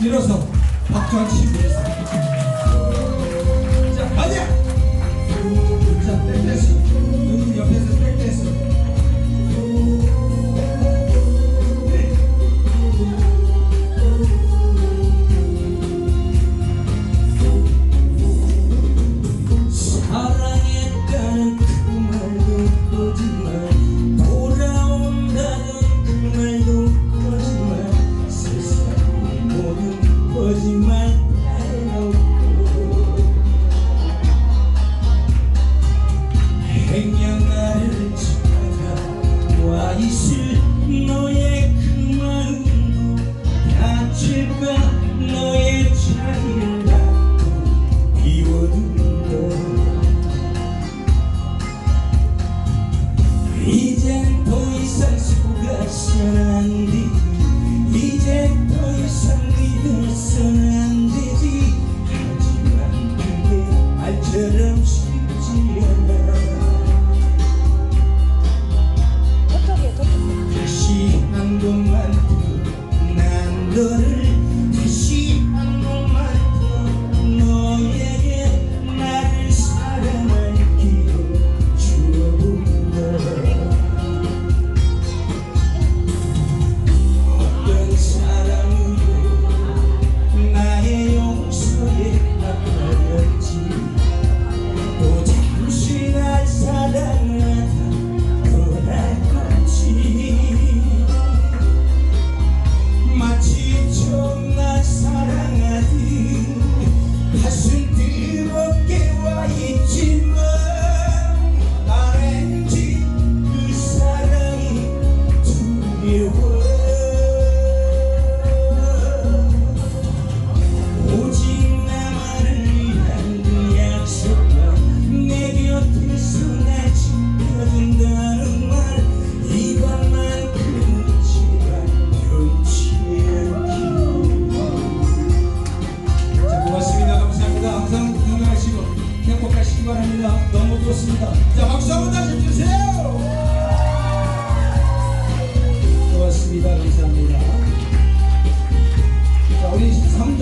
일어서 박수 한 치시고 계세요. 들어와 너의 그 마음도 다칠까? 너의 자리를 닫고 비워둔다. 이제 더 이상 수가 시원한데 이젠 더 이상 믿을 네. 네 수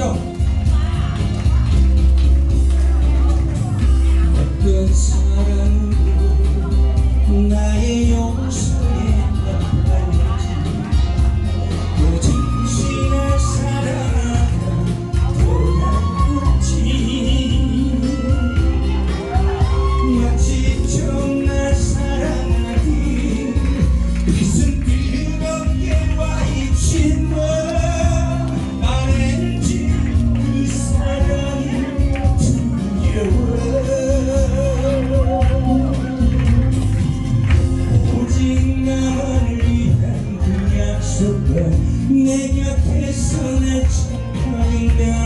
Yo. your kiss on that honey now.